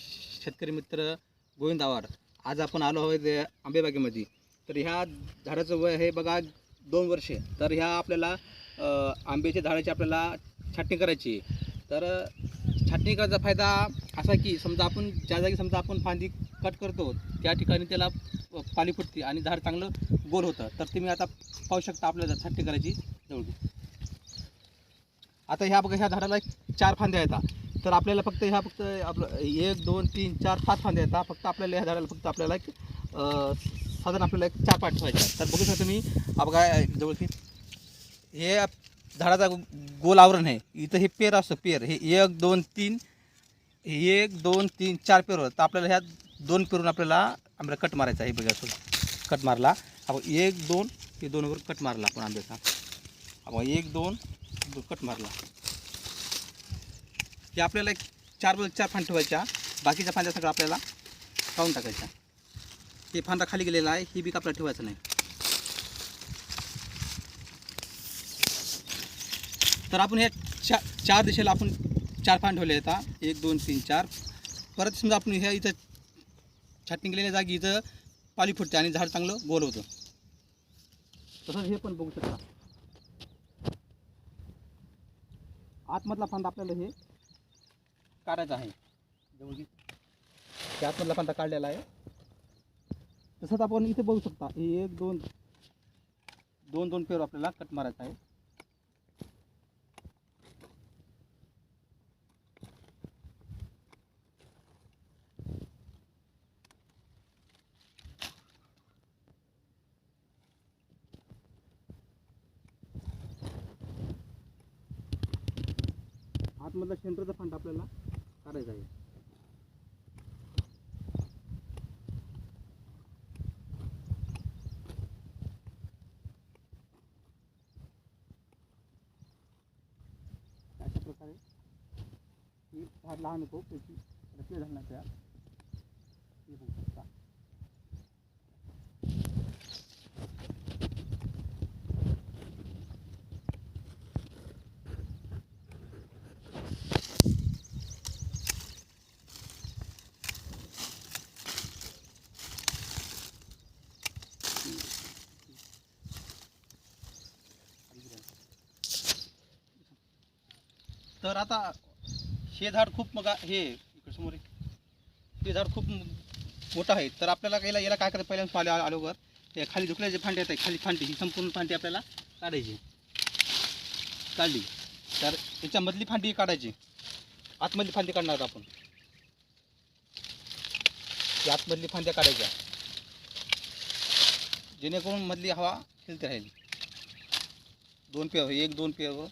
शेतकरी मित्र गोविंद आवार आज आपण आलो आहोत आंबेबागेमध्ये. तर ह्या झाडाचं वय हे बघा दोन वर्षे. तर ह्या आपल्याला आंब्याच्या झाडाची आपल्याला छाटणी करायची तर छाटणी करायचा फायदा असा की समजा आपण ज्या जागी समजा आपण फांदी कट करतो त्या ठिकाणी त्याला पाणी पाली फुटते आणि झाड चांगलं गोल होतं. तर तुम्ही आता पाहू शकता आपल्याला छाटणी करायची जवळ आता ह्या बघा ह्या झाडाला चार फांद्या येतात. तर आपल्याला फक्त ह्या फक्त आपलं एक दोन तीन चार पाच फांद्या येतात फक्त आपल्याला ह्या झाडाला फक्त आपल्याला एक साधारण आपल्याला एक चार पाठ ठेवायच्या तर बघू शकता तुम्ही हा बघा जवळ की हे झाडाचा गोल आवरण आहे. इथं हे पेर असतं पेर. हे एक दोन तीन हे एक दोन तीन चार पेर तर आपल्याला ह्या दोन पेरून आपल्याला आंब्याला कट मारायचा आहे. बघा असं कट मारला. आपण एक दोन हे दोनवर कट मारला आपण आंब्याचा. आपण एक दोन कट मारला. हे आपल्याला एक चार चार फांद ठेवायच्या. बाकीच्या फांद्या सगळं आपल्याला काढून टाकायच्या. हे फांदा खाली गेलेला आहे. ही बी आपल्याला ठेवायचं नाही. तर आपण हे चा चार दिशेला आपण चार फांद ठेवले आहेत एक दोन तीन चार. परत समजा आपण ह्या इथं छाटणी केलेल्या जागी इथं पाली फुटते आणि झाड चांगलं गोल होतं. तसंच हे पण बघू शकता. आतमधला फांदा आपल्याला हे काढायचा आहे. जवळ की त्या आतमधला फांदा काढलेला आहे. तसंच आपण इथे हे एक, दोन दोन दोन पेरू आपल्याला कट मारायचा आहे. आतमधला सेंटरचा फांदा आपल्याला काढायचा जाइए। अशा प्रकारे लहान होतो त्याची रचना झाली तर आता हे झाड खूप मग हे समोर आहे. हे झाड खूप मोठं आहे. तर आपल्याला याला याला काय करायचं? पहिल्यांदा पाले आलोवर ते खाली झुकल्या जे फांटे येतात खाली फांडी ही संपूर्ण फांडी आपल्याला काढायची. काढली. तर याच्यामधली फांडी काढायची. आतमधली फांदी काढणार आपण. या आतमधली फांद्या काढायच्या. जेणेकरून मधली हवा फिरते राहील. दोन पेव एक दोन पेव